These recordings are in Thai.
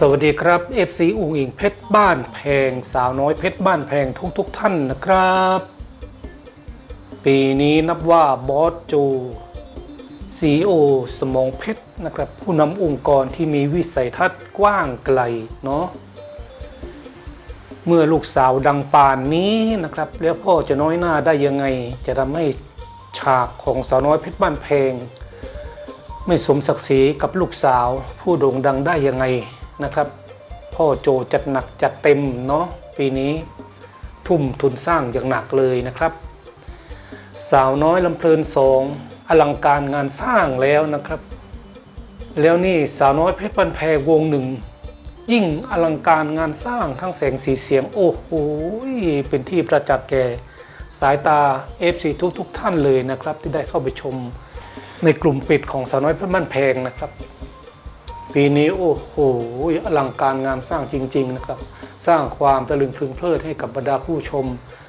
สวัสดีครับ FC อุงอิงเพชรบ้านแพงสาวน้อยเพชรบ้านแพงทุกทุกท่านนะครับ ปีนี้นับว่าบอสโจ CEO สมองเพชรนะครับ ผู้นำองค์กรที่มีวิสัยทัศน์กว้างไกลเนาะเมื่อลูกสาวดังปานนี้นะครับ แล้วพ่อจะน้อยหน้าได้ยังไง จะทำให้ฉากของสาวน้อยเพชรบ้านแพง ไม่สมศักดิ์ศรีกับลูกสาวผู้โด่งดังได้ยังไง นะครับ พ่อโจจัดหนักจัดเต็มเนาะปีนี้ทุ่มทุนสร้างอย่างหนักเลยนะครับ สาวน้อยลำเพลินสองอลังการงานสร้างแล้วนะครับ แล้วนี่สาวน้อยเพชรบันแพงวงหนึ่ง ยิ่งอลังการงานสร้างทั้งแสงสีเสียง โอ้โหเป็นที่ประจักษ์แก่สายตา FC ทุกทุกท่านเลยนะครับ ที่ได้เข้าไปชมในกลุ่มปิดของสาวน้อยเพชรบ้านแพงนะครับ ปีนี้โอ้โหอลังการงานสร้างจริง ๆนะครับ สร้างความตะลึงพลึงเพลิดให้กับบรรดาผู้ชม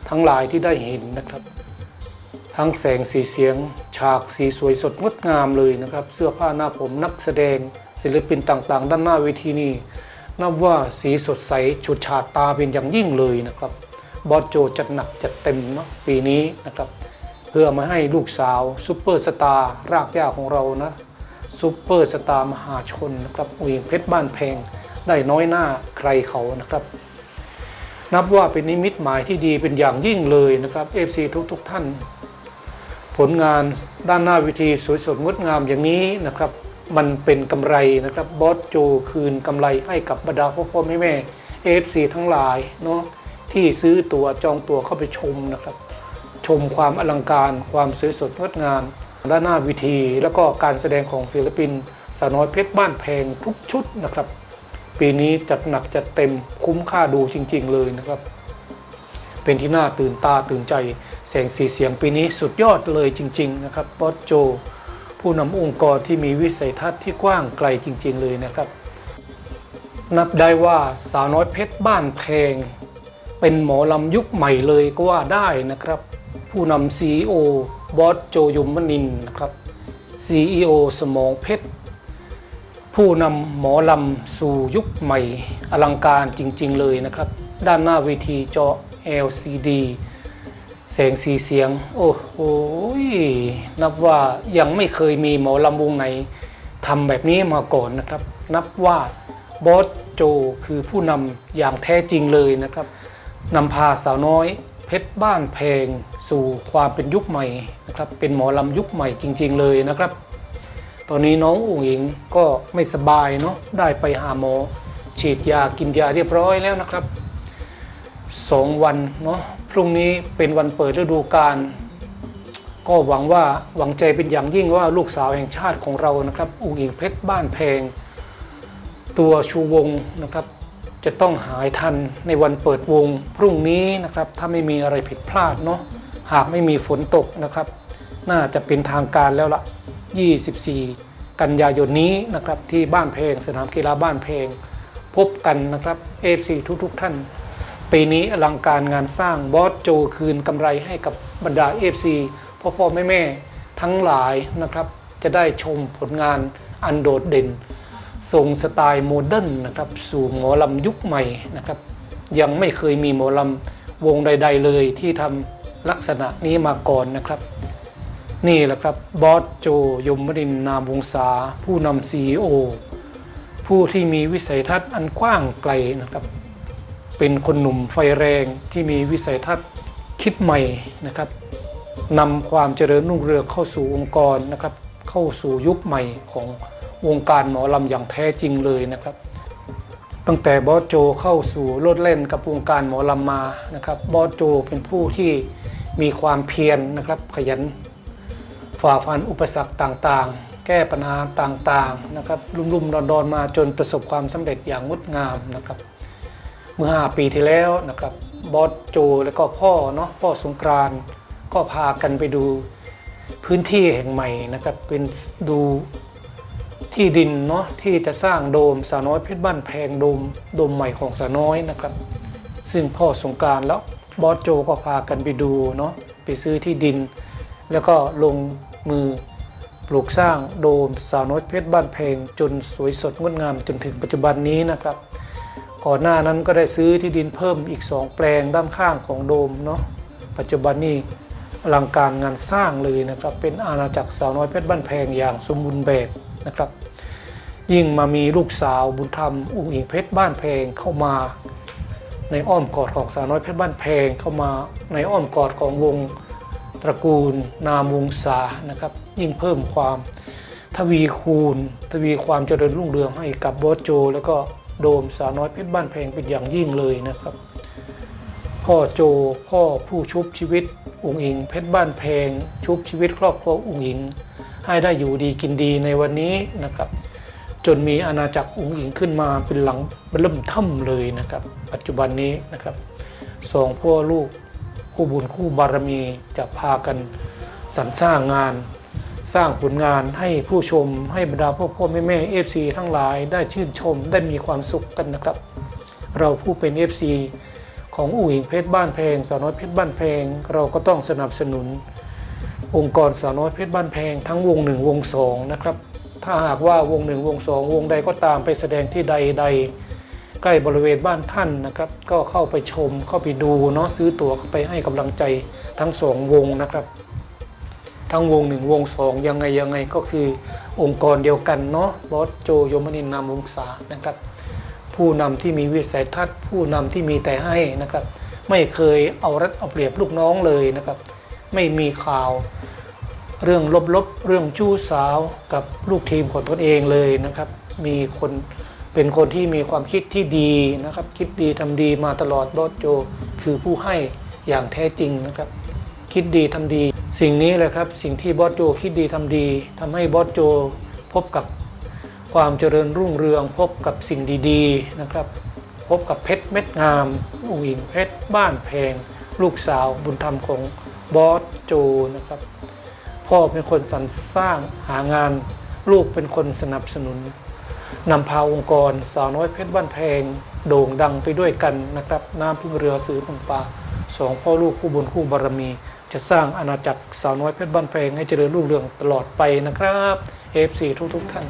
ทั้งหลายที่ได้เห็นนะครับ ทั้งแสงสีเสียง ฉากสีสวยสดงดงามเลยนะครับ เสื้อผ้าหน้าผมนักแสดง ศิลปินต่างๆ ด้านหน้าเวทีนี้นับว่าสีสดใสฉุดฉาดตาเป็นอย่างยิ่งเลยนะครับบอสโจจัดหนักจัดเต็มเนาะปีนี้นะครับ เพื่อมาให้ลูกสาวซุปเปอร์สตาร์รากหญ้าของเรานะ ซุปเปอร์สตาร์มหาชนนะครับอุ๋ยเพชรบ้านแพงได้น้อยหน้าใครเขานะครับ นับว่าเป็นนิมิตหมายที่ดีเป็นอย่างยิ่งเลยนะครับ FC ทุกๆทท่าน ผลงานด้านหน้าวิธีสวยสดงดงามอย่างนี้นะครับ มันเป็นกำไรนะครับบอสโจคืนกำไรให้กับบรรดาพ่อพ่อแม่แม่ FC ทั้งหลายเนาะที่ซื้อตัวจองตัวเข้าไปชมนะครับ ชมความอลังการความสวยสดงดงาม ด้านหน้าวิธี แล้วก็การแสดงของศิลปินสาวน้อยเพชรบ้านแพงทุกชุดนะครับ ปีนี้จัดหนักจัดเต็มคุ้มค่าดูจริง ๆ เลยนะครับ เป็นที่น่าตื่นตาตื่นใจแสงสีเสียงปีนี้สุดยอดเลยจริง ๆ นะครับบอสโจ ผู้นำองค์กรที่มีวิสัยทัศน์ที่กว้างไกลจริง ๆ เลยนะครับ นับได้ว่าสาวน้อยเพชรบ้านแพง เป็นหมอลำยุคใหม่เลยก็ว่าได้นะครับ ผู้นำ CEO บอสโจยมนินนะครับ CEO สมองเพชร ผู้นำหมอลำสู่ยุคใหม่อลังการจริงๆเลยนะครับ ด้านหน้าเวทีจอ LCD แสงสีเสียง โอ้โหนับว่ายังไม่เคยมีหมอลำวงไหนทำแบบนี้มาก่อนนะครับ นับว่าบอสโจคือผู้นำอย่างแท้จริงเลยนะครับนำพาสาวน้อย เพชรบ้านแพงสู่ความเป็นยุคใหม่นะครับ เป็นหมอลำยุคใหม่จริง ๆ เลยนะครับ ตอนนี้น้องอุ๋งอิงก็ไม่สบายเนาะได้ไปหาหมอ ฉีดยากินยาเรียบร้อยแล้วนะครับสองวันเนาะพรุ่งนี้เป็นวันเปิดฤดูกาลก็หวังว่าหวังใจเป็นอย่างยิ่งว่าลูกสาวแห่งชาติของเรานะครับอุ๋งอิงเพชรบ้านแพง ตัวชูวงนะครับ จะต้องหายทันในวันเปิดวงพรุ่งนี้นะครับถ้าไม่มีอะไรผิดพลาดเนาะหากไม่มีฝนตกนะครับ น่าจะเป็นทางการแล้วละ24 กันยายนนี้นะครับที่บ้านเพลงสนามกีฬาบ้านเพลง พบกันนะครับ FC ทุกๆทท่าน ปีนี้อลังการงานสร้างบอสโจคืนกำไรให้กับบรรดา FC พ่อพ่อแม่แม่ๆทั้งหลายนะครับจะได้ชมผลงานอันโดดเด่น ทรงสไตล์โมเดิร์นนะครับสู่หมอลำยุคใหม่นะครับ ยังไม่เคยมีหมอลำวงใด ๆ เลยที่ทำลักษณะนี้มาก่อนนะครับ นี่แหละครับบอสโจยมรินนามวงศาผู้นำซีโอผู้ที่มีวิสัยทัศน์อันกว้างไกลนะครับ เป็นคนหนุ่มไฟแรงที่มีวิสัยทัศน์คิดใหม่นะครับนำความเจริญรุ่งเรืองเข้าสู่องค์กรนะครับ เข้าสู่ยุคใหม่ของ วงการหมอลำอย่างแท้จริงเลยนะครับ ตั้งแต่บอสโจเข้าสู่โลดเล่นกับวงการหมอลำมานะครับบอสโจเป็นผู้ที่มีความเพียรนะครับ ขยันฝ่าฟันอุปสรรคต่างๆ แก้ปัญหาต่างๆนะครับลุ่มๆดอนๆมาจนประสบความสำเร็จอย่างงดงามนะครับ เมื่อ 5 ปีที่แล้วนะครับบอสโจแล้วก็พ่อเนาะพ่อสงกรานก็พากันไปดูพื้นที่แห่งใหม่นะครับเป็นดู ที่ดินเนาะที่จะสร้างโดมสาวน้อยเพชรบ้านแพงโดมโดมใหม่ของสาวน้อยนะครับ ซึ่งพ่อสงการแล้วบอสโจก็พากันไปดูเนาะไปซื้อที่ดิน แล้วก็ลงมือปลูกสร้างโดมสาวน้อยเพชรบ้านเพงจนสวยสดงดงามจนถึงปัจจุบันนี้นะครับ ก่อนหน้านั้นก็ได้ซื้อที่ดินเพิ่มอีก 2 แปลงด้านข้างของโดมเนาะปัจจุบันนี้อลังการงานสร้างเลยนะครับเป็นอาณาจักรสาวน้อยเพชรบ้านแพงอย่างสมบูรณ์แบบ นะครับ ยิ่งมามีลูกสาวบุญธรรมอุ้งอิงเพชรบ้านแพงเข้ามาในอ้อมกอดของสาวน้อยเพชรบ้านแพงเข้ามาในอ้อมกอดของวงตระกูลนามวงศานะครับ ยิ่งเพิ่มความทวีคูณ ทวีความเจริญรุ่งเรืองให้กับบอสโจ แล้วก็โดมสาวน้อยเพชรบ้านแพงเป็นอย่างยิ่งเลยนะครับ พ่อโจพ่อผู้ชุบชีวิตอุ๋งอิงเพชรบ้านแพงชุบชีวิตครอบครัวอุ๋งอิง ให้ได้อยู่ดีกินดีในวันนี้นะครับ จนมีอาณาจักรอุ๋งอิงขึ้นมาเป็นหลังเป็นเริ่มถ้ำเลยนะครับ ปัจจุบันนี้นะครับสองพ่อลูกคู่บุญคู่บารมีจะพากันสรรสร้างงาน สร้างผลงานให้ผู้ชมให้บรรดาพ่อพ่อแม่แม่เอฟซีทั้งหลายได้ชื่นชมได้มีความสุขกันนะครับ เราผู้เป็น FC ของอู่หิงเพชรบ้านแพงสาวน้อยเพชรบ้านแพง เราก็ต้องสนับสนุน องค์กรสาวน้อยเพชรบ้านแพงทั้งวงหนึ่งวงสองนะครับ ถ้าหากว่าวงหนึ่งวงสองวงใดก็ตามไปแสดงที่ใดใดใกล้บริเวณบ้านท่านนะครับ ก็เข้าไปชมเข้าไปดูเนาะซื้อตั๋วไปให้กำลังใจทั้งสองวงนะครับ ทั้งวงหนึ่งวงสองยังไงยังไงก็คือองค์กรเดียวกันเนาะบอสโจโยมนินนามวงศานะครับ ผู้นำที่มีวิสัยทัศน์ ผู้นำที่มีแต่ให้นะครับ ไม่เคยเอารัดเอาเปรียบลูกน้องเลยนะครับ ไม่มีข่าว เรื่องลบๆเรื่องชู้สาวกับลูกทีมของตนเองเลยนะครับ มีคนเป็นคนที่มีความคิดที่ดีนะครับ คิดดีทำดีมาตลอดบอสโจ คือผู้ให้อย่างแท้จริงนะครับ คิดดีทำดี สิ่งนี้แหละครับสิ่งที่บอสโจคิดดีทำดีทำให้บอสโจพบกับความเจริญรุ่งเรืองพบกับสิ่งดีๆนะครับ พบกับเพชรเม็ดงามอุ๋งอิงเพชรบ้านแพงลูกสาวบุญธรรมของ บอสโจนะครับ พ่อเป็นคนสรรสร้างหางาน ลูกเป็นคนสนับสนุนนำพาองค์กรสาวน้อยเพชรบ้านแพง โด่งดังไปด้วยกันนะครับ น้ำพึ่งเรือสือพึ่งป่าสองพ่อลูกคู่บุญคู่บารมี จะสร้างอาณาจักรสาวน้อยเพชรบ้านแพงให้เจริญรุ่งเรืองตลอดไปนะครับ FC ทุกๆท่าน